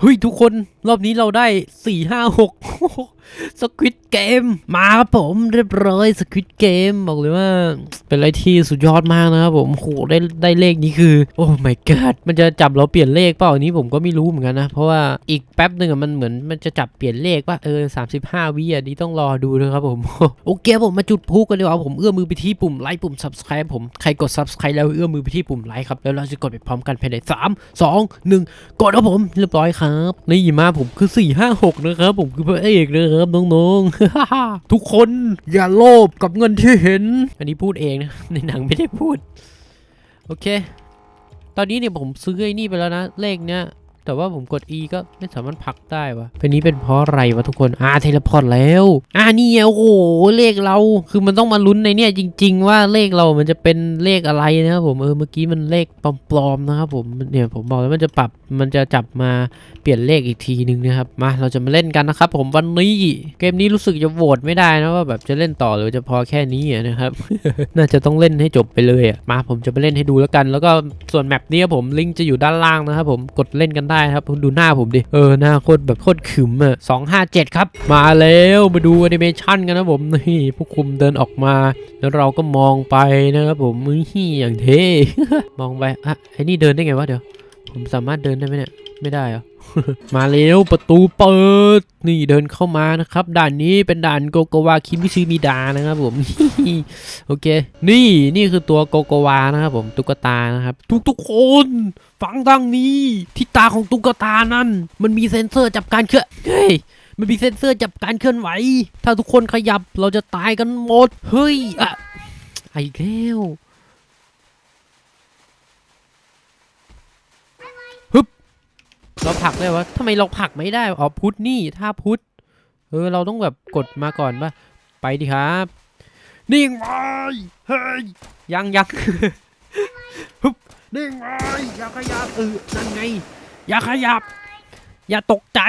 เฮ้ย ทุกคนรอบนี้เราได้สี่ห้าหกสควิตเกมมาครับผมเรียบร้อยสควิตเกมบอกเลยว่า เป็นอะไรที่สุดยอดมากนะครับผมโหได้ได้เลขนี้คือ โอ้ my god มันจะจับเราเปลี่ยนเลขเปล่าอันนี้ผมก็ไม่รู้เหมือนกันนะ เพราะว่าอีกแป๊บหนึ่งมันเหมือนมันจะจับเปลี่ยนเลขป่ะเออ35วิอะนี่ต้องรอดูนะครับผม โอเคผมมาจุดพลุกันดีกว่าผมเอื้อมมือไปที่ปุ่มไลค์ปุ่ม subscribe ผมใครกด subscribe แล้วเอื้อมมือไปที่ปุ่มไลค์ครับแล้วเราจะกดไปพร้อมกันภายในสามสองหนึ่งกดครับผมเรียบร้อยครับนี่มาผมคือ 4 5 6 นะครับ ผมคือพระเอกนะครับน้องๆ ทุกคนอย่าโลภกับเงินที่เห็น อันนี้พูดเองนะในหนังไม่ได้พูด โอเค ตอนนี้เนี่ยผมซื้อไอ้นี่ไปแล้วนะ เลขเนี้ย แต่ว่าผมกด E ก็ไม่สามารถผลักได้วะเป็นนี้เป็นเพราะอะไรวะทุกคน อ่าเทเลพอร์ตแล้ว อ่านี่โอ้โห เลขเรา คือมันต้องมาลุ้นในเนี่ยจริง ๆ ว่าเลขเรามันจะเป็นเลขอะไรนะครับผม เออ เมื่อกี้มันเลขปลอมๆนะครับผม เนี่ยผมบอกแล้วมันจะปรับ มันจะจับมาเปลี่ยนเลขอีกทีนึงนะครับ มา เราจะมาเล่นกันนะครับผมวันนี้ เกมนี้รู้สึกจะโหวตไม่ได้นะว่าแบบจะเล่นต่อหรือจะพอแค่นี้นะครับ น่าจะต้องเล่นให้จบไปเลยอะ มาผมจะไปเล่นให้ดูแล้วกัน แล้วก็ส่วนแมปนี้ผมลิงก์จะอยู่ด้านล่างนะครับผม กดเล่นกันได้ครับดูหน้าผมดิ เออ หน้าโคตรแบบโคตรขึมอะสองห้าเจ็ดครับ มาแล้วมาดูแอนิเมชันกันนะผมนี่ผู้คุมเดินออกมา แล้วเราก็มองไปนะครับผมมือฮี่อย่างเท่มองไปอะไอ้นี่เดินได้ไงวะเดี๋ยว ผมสามารถเดินได้ไหมเนี่ยไม่ได้เหรอ มาเร็วประตูเปิด นี่เดินเข้ามานะครับ ด่านนี้เป็นด่านโกโกวาคิมิชิมิดานะครับผมโอเค นี่นี่คือตัวโกโกวานะครับผมตุ๊กตานะครับ ทุกทุกๆคนฟังดังนี้ ที่ตาของตุ๊กตานั้น มันมีเซ็นเซอร์จับการเคลื่อนเฮ้ยมันมีเซ็นเซอร์จับการเคลื่อนไหว ถ้าทุกคนขยับเราจะตายกันหมด เฮ้ยอะไอ้แล้ว เราผลักได้วะทำไมเราผลักไม่ได้อ๋อพุทธนี่ถ้าพุทธเออเราต้องแบบกดมาก่อนป่ะไปดิครับนิ่งไว้เฮ้ยยังยังฮึบนิ่งไว้อย่าขยับเออนั่นไง อย่าขยับ อย่าตกใจ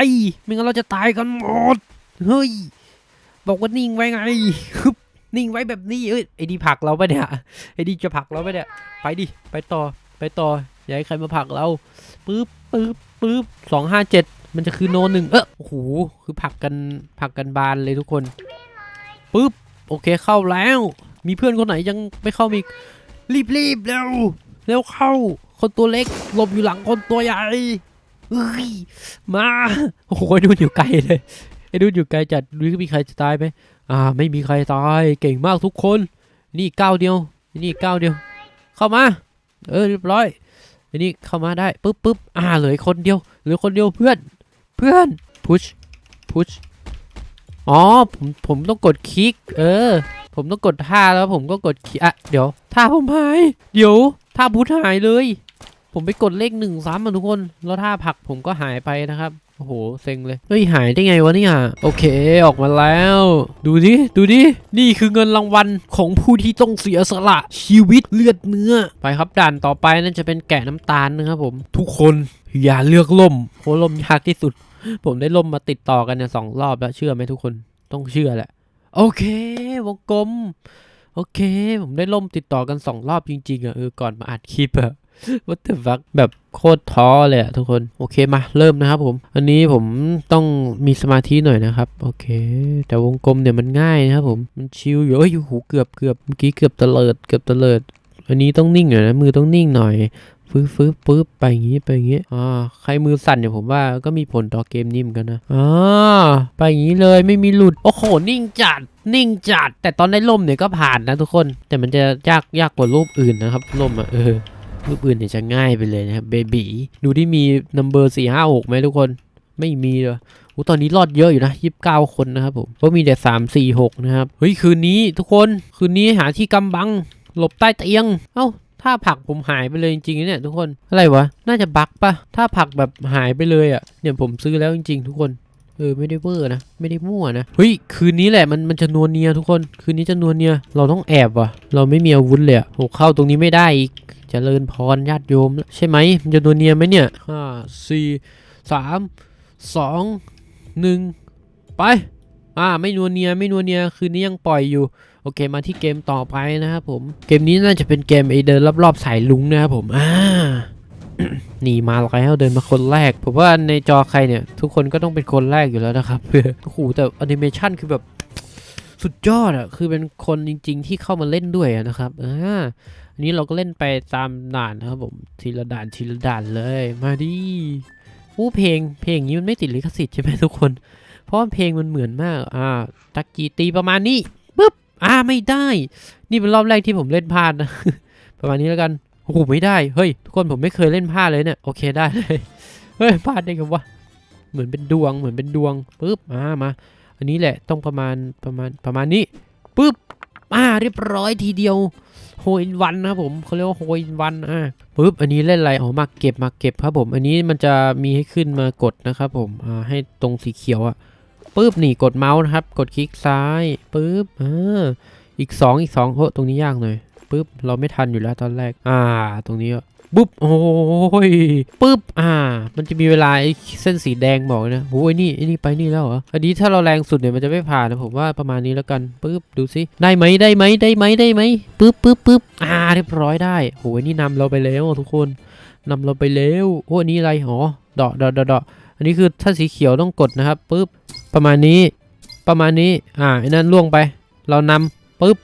ไม่งั้นเราจะตายกันหมดเฮ้ยบอกว่านิ่งไว้ไงฮึบนิ่งไว้แบบนี้เอ้ยไอ้ดีผลักเราปะเนี่ยไอ้ดีจะผลักเราปะเนี่ยไปดิไปต่อไปต่ออย่าให้ใครมาผลักเราปึ๊บปึ๊บ ปึ๊บสองห้าเจ็ดมันจะคือโนหนึ่งเออโอ้โหคือผักกันผักกันบานเลยทุกคนปึ๊บโอเคเข้าแล้ว มีเพื่อนคนไหนยังไม่เข้ามาอีกรีบรีบเร็วเร็วเข้า คนตัวเล็กหลบอยู่หลังคนตัวใหญ่เฮ้ยมาโอ้โหดูนอยู่ไกลเลยไอ้ดูนอยู่ไกลจัดดูมีใครจะตายไหมอ่า ไม่มีใครตายเก่งมากทุกคน นี่ก้าวเดียว นี่ก้าวเดียว เข้ามา เออเรียบร้อย อันนี้เข้ามาได้ปุ๊บปุ๊บอ่าเหลือคนเดียวเหลือคนเดียวเพื่อนเพื่อนพุชพุชอ๋อผมผมต้องกดคลิก เออ ผมต้องกดท่าแล้วผมก็กดคลิกอะเดี๋ยวท่าผมหาย เดี๋ยวท่าพุชหายเลย ผมไปกดเลขหนึ่งซ้ำอะทุกคน แล้วท่าผักผมก็หายไปนะครับ อ้โห เซ็งเลย เฮ้ย หายได้ไงวะเนี่ย โอเค ออกมาแล้ว ดูดิ ดูดิ นี่คือเงินรางวัลของผู้ที่ต้องเสียสละชีวิตเลือดเนื้อ ไปครับด่านต่อไปนั่นจะเป็นแกะน้ำตาลนะครับผม ทุกคนอย่าเลือกล่มเพราะล่มยากที่สุด ผมได้ล่มมาติดต่อกันเนี่ยสองรอบแล้วเชื่อไหมทุกคน ต้องเชื่อแหละ โอเค วงกลม โอเค ผมได้ล่มติดต่อกันสองรอบจริงๆอะเออ ก่อนมาอัดคลิปอะ What the fuck แบบโคตรท้อเลยอะทุกคน โอเคมาเริ่มนะครับผม อันนี้ผมต้องมีสมาธิหน่อยนะครับ โอเค แต่วงกลมเนี่ยมันง่ายนะครับผม มันชิลอยู่เอ้ยโอ้โหเกือบเกือบเมื่อกี้เกือบตะเลิดเกือบตะเลิด อันนี้ต้องนิ่งหน่อยนะ มือต้องนิ่งหน่อยฟื้บฟื้บปึ๊บไปอย่างงี้ไปอย่างงี้อ่าใครมือสั่นเนี่ยผมว่าก็มีผลต่อเกมนี้เหมือนกันนะอ่าไปอย่างงี้เลยไม่มีหลุด โอ้โห นิ่งจัด นิ่งจัด แต่ตอนได้ล่มเนี่ยก็ผ่านนะทุกคน แต่มันจะยากยากกว่ารูปอื่นนะครับล่มอะเออ รูปอื่นเนี่ยจะง่ายไปเลยนะครับเบบีดูที่มีนัมเบอร์สี่ห้าหกไหมทุกคนไม่มีเลยโอ้ตอนนี้รอดเยอะอยู่นะยี่สิบเก้าคนนะครับผมก็มีแต่สามสี่หกนะครับเฮ้ยคืนนี้ทุกคนคืนนี้หาที่กำบังหลบใต้เตียง เอ้าถ้าผักผมหายไปเลยจริงๆเนี่ยทุกคนอะไรวะน่าจะบั๊กปะถ้าผักแบบหายไปเลยอะ่ะเนี่ยผมซื้อแล้วจริง ๆ ทุกคนเออไม่ได้เวอร์นะไม่ได้มั่วนะเฮ้ยคืนนี้แหละมันมันจะนวลเนียทุกคน คืนนี้จะนวลเนียเราต้องแอบว่ะ เราไม่มีอาวุธเลยอะโหเข้าตรงนี้ไม่ได้อีก เจริญพรญาติโยม ใช่ไหมจะนวลเนียไหมเนี่ยห้าสี่สามสองหนึ่งไปอ่าไม่นวเนียไม่นวเนียคืนนี้ยังปล่อยอยู่ โอเคมาที่เกมต่อไปนะครับผม เกมนี้น่าจะเป็นเกมไอเดินรอบๆสายลุงนะครับผมอ่าหนีมาแล้วเดินมาคนแรก ผมว่าในจอใครเนี่ย ทุกคนก็ต้องเป็นคนแรกอยู่แล้วนะครับโอ้โหแต่แอนิเมชันคือแบบสุดยอดอะคือเป็นคนจริง ๆ ที่เข้ามาเล่นด้วยนะครับอ่า นี้เราก็เล่นไปตามด่านนะครับผมทีละด่านทีละด่านเลยมาดิอู้เพลงเพลงนี้มันไม่ติดลิขสิทธิ์ใช่ไหมทุกคน เพราะว่าเพลงมันเหมือนมากอ่าตักกีตีประมาณนี้ปุ๊บอ่าไม่ได้ นี่เป็นรอบแรกที่ผมเล่นพลาดนะประมาณนี้แล้วกันโอ้โหไม่ได้เฮ้ยทุกคนผมไม่เคยเล่นพลาดเลยเนี่ยโอเคได้เลยเฮ้ยพลาดได้ไงวะเหมือนเป็นดวงเหมือนเป็นดวงปุ๊บอ่ามา อันนี้แหละต้องประมาณประมาณประมาณนี้ปุ๊บอ่าเรียบร้อยทีเดียว โฮอินวันนะครับผมเขาเรียกว่าโฮอินวันอะปุ๊บอันนี้เล่นอะไรอ๋อมาเก็บมาเก็บครับผม อันนี้มันจะมีให้ขึ้นมากดนะครับผมอ่าให้ตรงสีเขียวอะปุ๊บนี่กดเมาส์นะครับ กดคลิกซ้ายปุ๊บอ่าอีกสองอีกสองโหตรงนี้ยากหน่อยปุ๊บเราไม่ทันอยู่แล้วตอนแรก อ่า ตรงนี้ ปุ๊บโอ้ยปุ๊บอ่า มันจะมีเวลาไอ้เส้นสีแดงบอกนะโอ้ยนี่ไอ้นี่ไปนี่แล้วเหรออันนี้ถ้าเราแรงสุดเนี่ยมันจะไม่ผ่านนะผมว่าประมาณนี้แล้วกันปุ๊บดูสิได้ไหมได้ไหมได้ไหมได้ไหมปุ๊บปุ๊บปุ๊บอ่าเรียบร้อยได้โอ้ยนี่นำเราไปแล้วทุกคนนำเราไปแล้วโอ้อันนี้อะไรอ๋อดอกดอกดอกดอกอันนี้คือถ้าสีเขียวต้องกดนะครับปุ๊บประมาณนี้ ประมาณนี้อ่าไอ้นั่นล่วงไป เรานำปุ๊บ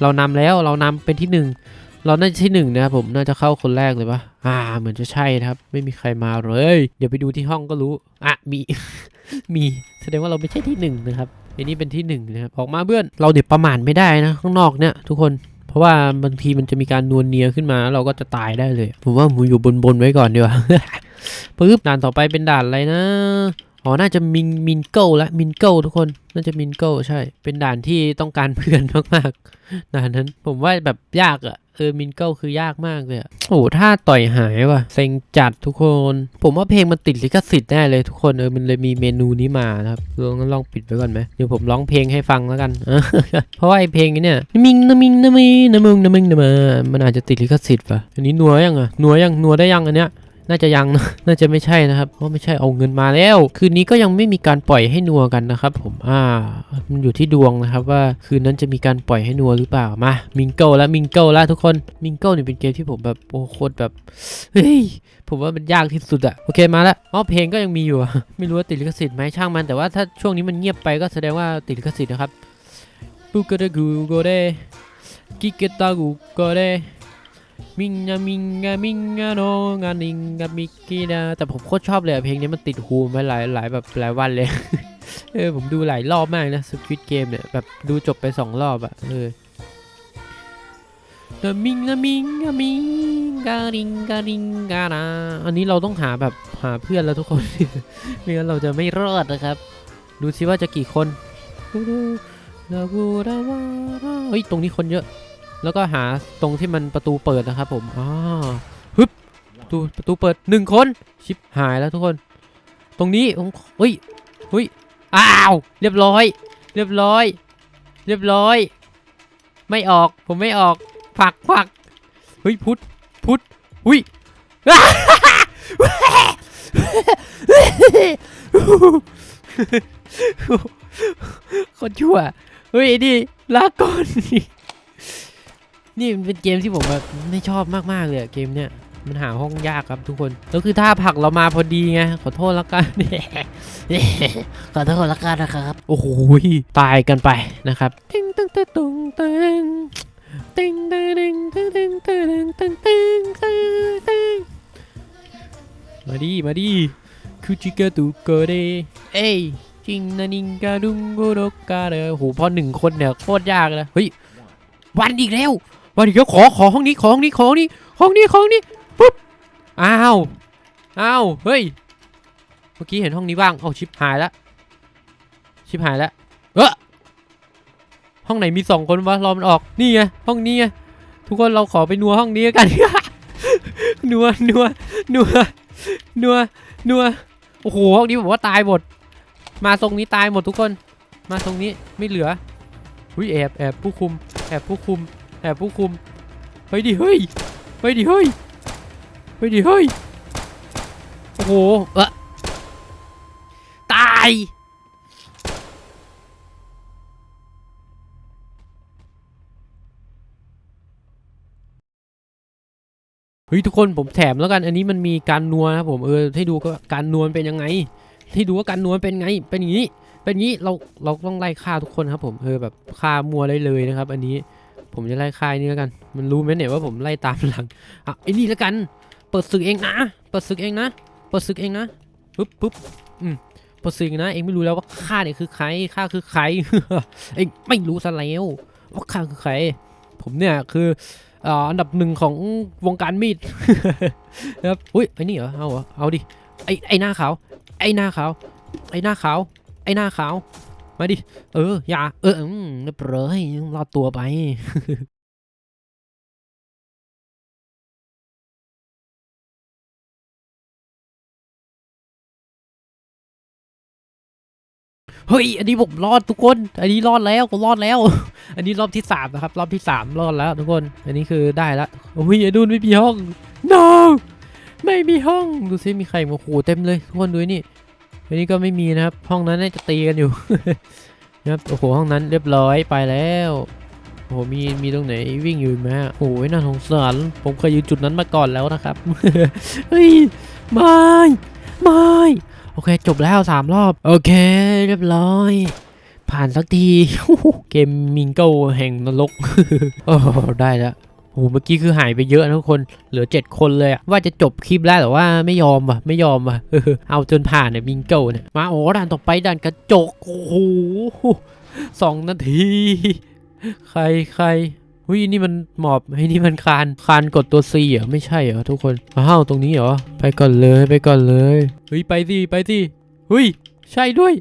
เรานำแล้วเรานำเป็นที่หนึ่ง เราน่าจะที่หนึ่งนะครับผมน่าจะเข้าคนแรกเลยปะอ่า เหมือนจะใช่นะครับ ไม่มีใครมาเลย เดี๋ยวไปดูที่ห้องก็รู้ อะ มี มีแสดงว่าเราไม่ใช่ที่หนึ่งนะครับอันนี้เป็นที่หนึ่งนะครับออกมาเพื่อนเราเดี๋ยวประมาทไม่ได้นะข้างนอกเนี่ยทุกคนเพราะว่าบางทีมันจะมีการนวลเนียขึ้นมาเราก็จะตายได้เลย ผมว่าหมูอยู่บนบนไว้ก่อนดีกว่าปึ๊บด่านต่อไปเป็นด่านอะไรนะอ๋อ น่าจะมินมินเกิลละมินเกิลทุกคน น่าจะมินเกิลใช่ เป็นด่านที่ต้องการเพื่อนมากๆด่านนั้น ผมว่าแบบยากอะ เออมินเกิลคือยากมากเลยโอ้ถ้าต่อยหายว่ะเซ็งจัดทุกคน ผมว่าเพลงมันติดลิขสิทธิ์แน่เลยทุกคนเออมันเลยมีเมนูนี้มานะครับลองลองปิดไปก่อนไหมเดี๋ยวผมร้องเพลงให้ฟังแล้วกัน เพราะว่าไอเพลงนี้เนี่ยมิงนมิงนะมีนมึงนมึงนมามันอาจจะติดลิขสิทธิ์ป่ะอันนี้นัวยังอะนัวยังนัวได้ยังอันเนี้ย น่าจะยังนะน่าจะไม่ใช่นะครับ เพราะไม่ใช่เอาเงินมาแล้ว คืนนี้ก็ยังไม่มีการปล่อยให้นัวกันนะครับผมอ่ามันอยู่ที่ดวงนะครับว่าคืนนั้นจะมีการปล่อยให้นัวหรือเปล่ามามิงเกิลแล้วมิงเกิลแล้วทุกคนมิงเกิลเนี่ยเป็นเกมที่ผมแบบโอ้โคตรแบบเฮ้ยผมว่ามันยากที่สุดอะโอเคมาแล้วอ๋อเพลงก็ยังมีอยู่ไม่รู้ว่าติดลิขสิทธิ์ไหมช่างมันแต่ว่าถ้าช่วงนี้มันเงียบไปก็แสดงว่าติดลิขสิทธิ์นะครับบุกเดกูโกเดกิเกตากูโกเด มิงามิงามิงาโนงานิงามิกินาแต่ผมโคตรชอบเลยเพลงนี้มันติดหูมาหลายหลายแบบหลายวันเลยเออผมดูหลายรอบมากนะสควิตเกมเนี่ยแบบดูจบไปสองรอบอะเออนามิงนามิงามิงกาลิงกาลิงกานาอันนี้เราต้องหาแบบหาเพื่อนแล้วทุกคนไม่งั้นเราจะไม่รอดนะครับ ดูซิว่าจะกี่คนเฮ้ยตรงนี้คนเยอะ แล้วก็หาตรงที่มันประตูเปิดนะครับผมอ๋อฮึบประตูประตูเปิดหนึ่งคนชิปหายแล้วทุกคน ตรงนี้ผมเฮ้ยเฮ้ยอ้าวเรียบร้อย เรียบร้อย เรียบร้อย ไม่ออกผมไม่ออกผักผักเฮ้ยพุทธพุทธหุ้ยคนชั่วเฮ้ยไอ้นี่ลาก่อน นี่มันเป็นเกมที่ผมแบบไม่ชอบมากๆเลยเกมเนี้ยมันหาห้องยากครับทุกคน แล้วคือถ้าผักเรามาพอดีไง ขอโทษล้วกัน ขอโทษล้วกันนะครับ โอ้โหตายกันไปนะครับตึงตึงตึงตึงตึงตึงตึงตึงตึงตึงตึงตึงตึงตึงตึงมาดีมาดีคุจิกาตุโกเดเอ้ยจิงนานิงกาดุงโกโดกาเดโอ้โหพอหนึ่งคนเนี่ยโคตรยากเลยเฮ้ยวันอีกแล้ว วันอีกแล้วขอขอห้องนี้ขอห้องนี้ขอห้องนี้ห้องนี้ห้องนี้ปุ๊บอ้าวอ้าวเฮ้ยเมื่อกี้เห็นห้องนี้ว่างเอาชิปหายแล้วชิปหายแล้วเออห้องไหนมีสองคนวะรอมันออกนี่ไงห้องนี้ไงทุกคนเราขอไปนัวห้องนี้กันนัวนัวนัวนัวนัวโอ้โหห้องนี้ผมว่าตายหมด มาตรงนี้ตายหมดทุกคน มาตรงนี้ไม่เหลืออุ้ยแอบแอบผู้คุมแอบผู้คุม แอบผู้คุม เฮ้ยดิเฮ้ย เฮ้ยดิเฮ้ย เฮ้ยดิเฮ้ย โอ้โหเอะตาย เฮ้ยทุกคนผมแถมแล้วกัน อันนี้มันมีการนัวนะครับผมเออให้ดูก็การนัวนเป็นยังไง ให้ดูว่าการนัวนเป็นไง เป็นอย่างนี้ เป็นอย่างนี้เราเราต้องไล่ฆ่าทุกคนครับผมเออแบบฆ่ามัวเลยเลยนะครับ อันนี้ ผมจะไล่ฆ่าอันนี่แล้วกัน มันรู้ไหมเนี่ยว่าผมไล่ตามหลัง อะไอ้นี่แล้วกัน เปิดศึกเองนะ เปิดศึกเองนะ เปิดศึกเองนะปุ๊บปุ๊บอืมเปิดศึกนะ เองไม่รู้แล้วว่าข้าเนี่ยคือใคร ข้าคือใคร เองไม่รู้ซะแล้วว่าข้าคือใคร ผมเนี่ยคืออ่ออันดับหนึ่งของวงการมีดนะครับ อุ้ยไอ้นี่เหรอ เอาเหรอ เอาดิ ไอ้ไอ้หน้าขาว ไอ้หน้าขาว ไอ้หน้าขาว ไอ้หน้าขาว มาดิ เออ อย่า เอออืมเรียบร้อยรอดตัวไปเฮ้ย อันนี้ผมรอดทุกคน อันนี้รอดแล้วผมรอดแล้ว อันนี้รอบที่สามนะครับ รอบที่สามรอดแล้วทุกคน อันนี้คือได้แล้วโอ้ยไอ้นู่นไม่มีห้อง no ไม่มีห้อง ดูซิมีใครมาขู่เต็มเลย ทุกคนดูนี่ อันนี้ก็ไม่มีนะครับ ห้องนั้นน่าจะตีกันอยู่นะครับโอ้โหห้องนั้นเรียบร้อยไปแล้วโอ้โหมีมีตรงไหนวิ่งอยู่ไหมโอ้ยน่าสงสารผมเคยอยู่จุดนั้นมาก่อนแล้วนะครับเฮ้ยไม่ไม่โอเค จบแล้วสามรอบ โอเค เรียบร้อย ผ่านสักทีเกมมิงเกิลแห่งนรกโอ้ได้แล้ว โอ้เมื่อกี้คือหายไปเยอะนะทุกคน เหลือ 7 คนเลยว่าจะจบคลิปแล้วแต่ว่าไม่ยอมว่ะ ไม่ยอมว่ะ เอาจนผ่านเนี่ยมิงเกิลเนี่ย มาโอ้ด่านต่อไปด่านกระจก โอ้โหสองนาที ใครใครวินี่มันหมอบไอ้นี่มันคาน คานกดตัว C เหรอ ไม่ใช่เหรอทุกคนอ้าวตรงนี้เหรอ ไปก่อนเลย ไปก่อนเลย เฮ้ย ไปสิ ไปสิ เฮ้ย ใช่ด้วย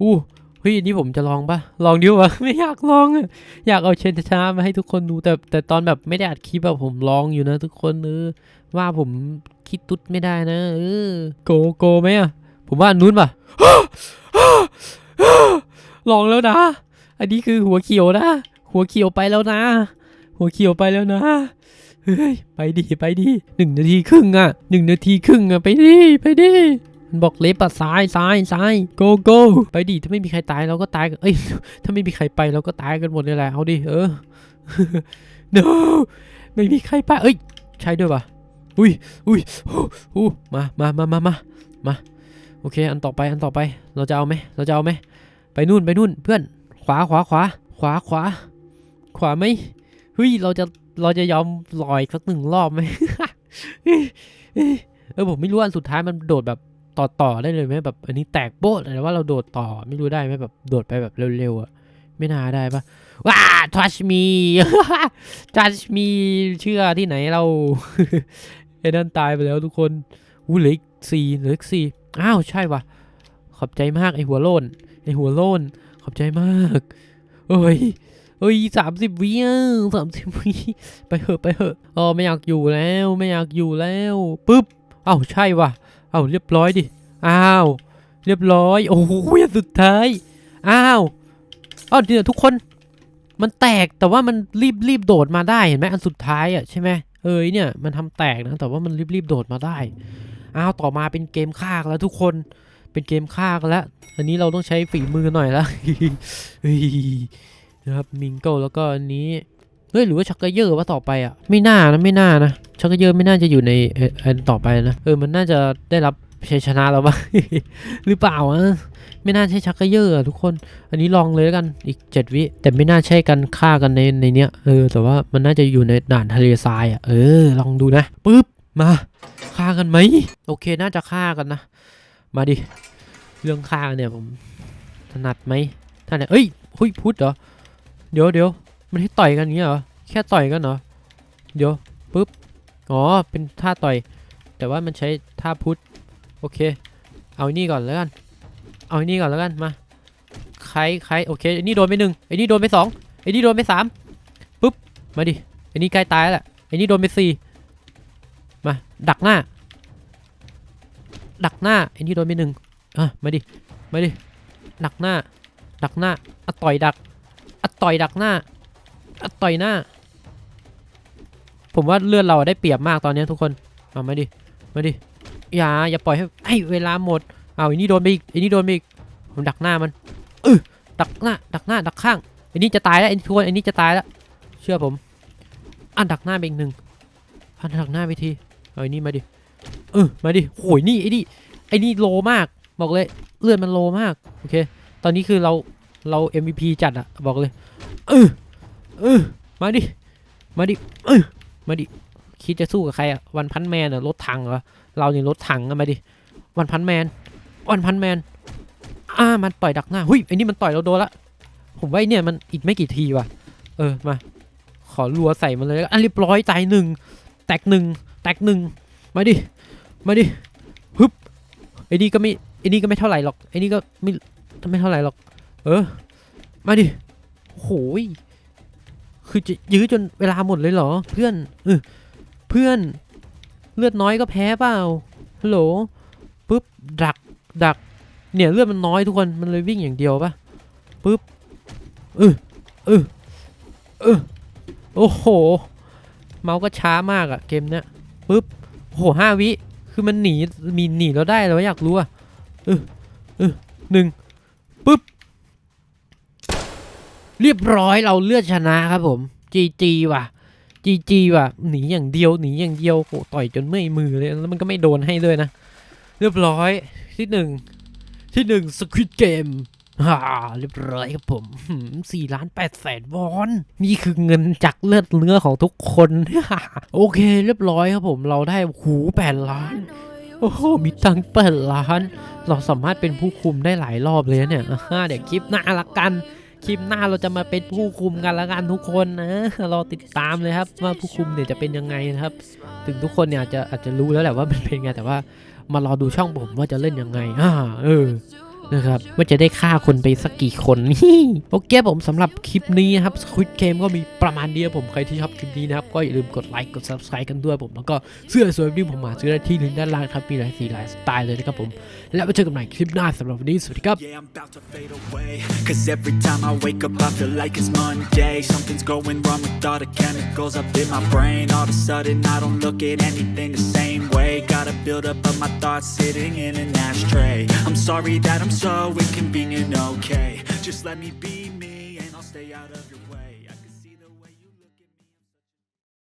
อู้ เฮ้ยนนี้ผมจะลองปะลองดิวะไม่อยากลองอะอยากเอาเชนช้ามาให้ทุกคนดูแต่แต่ตอนแบบไม่ได้อัดคลิปอะผมลองอยู่นะ ทุกคนเออว่าผมคิดตุ๊ดไม่ได้นะเออโกโกไหมอะผมว่านนู้นปะลองแล้วนะ อันนี้คือหัวเขียวนะ หัวเขียวไปแล้วนะ หัวเขียวไปแล้วนะเฮ้ยไปดิไปดิหนึ่งนาทีครึ่งอะหนึ่งนาทีครึ่งอะไปดิไปดิ มันบอกเล็บอะซ้ายซ้ายซ้ายโกโก้ไปดิถ้าไม่มีใครตายเราก็ตายกันเอ้ยถ้าไม่มีใครไปเราก็ตายกันหมดเลยแหละเอาดิเออ no ไม่มีใครไปเอ้ย ใช่ด้วยปะอุ้ยอุ้ยอู้อู้มามามามามามาโอเค อันต่อไปอันต่อไปเราจะเอาไหมเราจะเอาไหมไปนู่นไปนู่นเพื่อนขวาขวาขวาขวาขวา ขวาไหมเฮ้ยเราจะเราจะยอมลอยสักหนึ่งรอบไหมเออผมไม่รู้อันสุดท้ายมันโดดแบบ ต่อต่อได้เลยไหมแบบ อันนี้แตกโป๊ะแต่ว่าเราโดดต่อไม่รู้ได้ไหมแบบโดดไปแบบเร็วๆอะไม่น่าได้ปะว้า touch me touch me เชื่อที่ไหนเราไอ้นั่นตายไปแล้วทุกคนอู้เหลืออีกสี่เหลืออีกสี่อ้าวใช่วะขอบใจมากไอหัวโลนไอหัวโลนขอบใจมากเอ้ยเอ้ยสามสิบวิสามสิบวิไปเหอะไปเหอะอ๋อไม่อยากอยู่แล้ว ไม่อยากอยู่แล้วปุ๊บเอ้าใช่ว่ะ เอ้าเรียบร้อยดิ อ้าว เรียบร้อย โอ้โหอันสุดท้าย อ้าวอ้าวเดี๋ยวทุกคน มันแตกแต่ว่ามันรีบรีบโดดมาได้เห็นไหมอันสุดท้ายอะใช่ไหมเอ้ยเนี่ยมันทำแตกนะแต่ว่ามันรีบรีบโดดมาได้ อ้าวต่อมาเป็นเกมฆ่ากันแล้วทุกคน เป็นเกมฆ่ากันแล้ว อันนี้เราต้องใช้ฝีมือหน่อยละเฮ้ยนะครับมิงเกิลแล้วก็อันนี้ เฮ้ยหรือว่าชักเกเยอร์ว่าต่อไปอะไม่น่านะไม่น่านะชักเกเยอร์ไม่น่าจะอยู่ในอันต่อไปนะเออมันน่าจะได้รับชัยชนะแล้วปะหรือเปล่าอะไม่น่าใช่ชักเกยอร์อะทุกคน อันนี้ลองเลยแล้วกันอีกเจ็ดวิแต่ไม่น่าใช่กันฆ่ากันในในเนี้ยเออแต่ว่ามันน่าจะอยู่ในด่านทะเลทรายอะเออลองดูนะปึ๊บมาฆ่ากันไหมโอเคน่าจะฆ่ากันนะ มาดิเรื่องฆ่าเนี่ยผมถนัดไหมถนัดเอ้ยหุยพุทธเหรอเดี๋ยวเดี๋ยว มันให้ต่อยกันอย่างเงี้ยเหรอ แค่ต่อยกันเหรอ เดี๋ยวปุ๊บ อ๋อ เป็นท่าต่อย แต่ว่ามันใช้ท่าพุทธโอเค เอาอ้นี่ก่อนแล้วกัน เอาอ้นี่ก่อนแล้วกัน มา ใครใครโอเคไอ้นี่โดนไปหนึ่งไอ้นี่โดนไปสองไอ้นี่โดนไปสามปุ๊บ มาดิ ไอ้นี่ใกล้ตายแล้วแหละไอ้นี่โดนไปสี่มา ดักหน้า ดักหน้า ไอ้นี่โดนไปหนึ่งอะ มาดิ มาดิ ดักหน้า ดักหน้าอะต่อยดักอะต่อยดักหน้า ต่อยหน้า ผมว่าเลือดเราได้เปรียบมากตอนนี้ทุกคนเอามาดิมาดิอย่าอย่าปล่อยให้ให้เวลาหมดเอาอ้นี่โดนไปอีกอ้นี่โดนไปอีกผมดักหน้ามันเออดักหน้า ดักหน้า ดักข้างอ้นี่จะตายแล้วไอ้ทุกคนอ้นี่จะตายแล้วเชื่อผมอะดักหน้าไปอีกหนึ่งอะดักหน้าไปทีเอาอ้นี่มาดิเออมาดิโหยนี่ไอ้นี่ไอ้นี่โลมากบอกเลยเลือดมันโลมากโอเค ตอนนี้คือเราเรา MVP จัดอะบอกเลยเออ เออมาดิ มาดิ เออมาดิ คิดจะสู้กับใครอะวันพันแมนอะรถถังเหรอ เรานี่รถถังอะมาดิ วันพันแมน วันพันแมน อ่า มันต่อยดักหน้า หุยไอ้นี่มันต่อยเราโดนละ ผมว่าไอเนี่ยมันอีกไม่กี่ทีว่ะ เออ มา ขอรัวใส่มันเลยแล้วกันอะเรียบร้อยตายหนึ่ง แตกหนึ่ง แตกหนึ่ง มาดิ มาดิ ฮึบ ไอ้นี่ก็ไม่ ไอ้นี่ก็ไม่เท่าไหร่หรอก ไอ้นี่ก็ไม่ไม่เท่าไหร่หรอก เออ มาดิโหย คือจะยื้อจนเวลาหมดเลยเหรอ เพื่อนเออเพื่อนเลือดน้อยก็แพ้เปล่าฮัลโหลปุ๊บดักดัก เนี่ยเลือดมันน้อยทุกคนมันเลยวิ่งอย่างเดียวปะปุ๊บเออเออเออโอ้โห เมาส์ก็ช้ามากอะเกมเนี้ยปุ๊บโอ้โหห้าวิคือมันหนีมีหนีเราได้แล้วอยากรู้อะเออเออหนึ่งปุ๊บ เรียบร้อยเราเลือดชนะครับผมจีจีว่ะจีจีว่ะหนีอย่างเดียวหนีอย่างเดียวโหต่อยจนเมื่อยมือเลยแล้วมันก็ไม่โดนให้ด้วยนะ เรียบร้อยที่หนึ่งที่หนึ่งสควิตเกมฮ่าเรียบร้อยครับผมสี่ล้านแปดแสนวอน นี่คือเงินจากเลือดเนื้อของทุกคนโอเค เรียบร้อยครับผมเราได้หูแปดล้านโอ้โหมีตังแปดล้าน เราสามารถเป็นผู้คุมได้หลายรอบเลยเนี่ยเดี๋ยวคลิปหน้าละกัน คลิปหน้าเราจะมาเป็นผู้คุมกันละกันทุกคนนะรอติดตามเลยครับ ว่าผู้คุมเนี่ยจะเป็นยังไงนะครับ ถึงทุกคนเนี่ยอาจจะอาจจะรู้แล้วแหละว่ามันเป็นไงแต่ว่ามารอดูช่องผมว่าจะเล่นยังไงอ่าเออ นะครับว่าจะได้ฆ่าคนไปสักกี่คนโอเคผมสำหรับคลิปนี้นะครับ Squid Game ก็มีประมาณนี้ครับผมใครที่ชอบคลิปนี้นะครับ ก็อย่าลืมกดไลค์กด subscribe กันด้วยผม แล้วก็เสื้อสวยๆที่ผมหาซื้อได้ที่ลิงก์ด้านล่างครับมีหลายสีหลายสไตล์เลยนะครับผม แล้วไว้เจอกันใหม่คลิปหน้าสำหรับวันนี้สวัสดีครับ Yeah, I'm about to fade away. Cause every time I wake up, I feel like it's Monday. Something's going wrong with all the chemicals up in my brain. All of a sudden, I don't look at anything the same way. Gotta build up of my thoughts sitting in an ashtray. I'm sorry that I'm so inconvenient, okay? Just let me be me, and I'll stay out of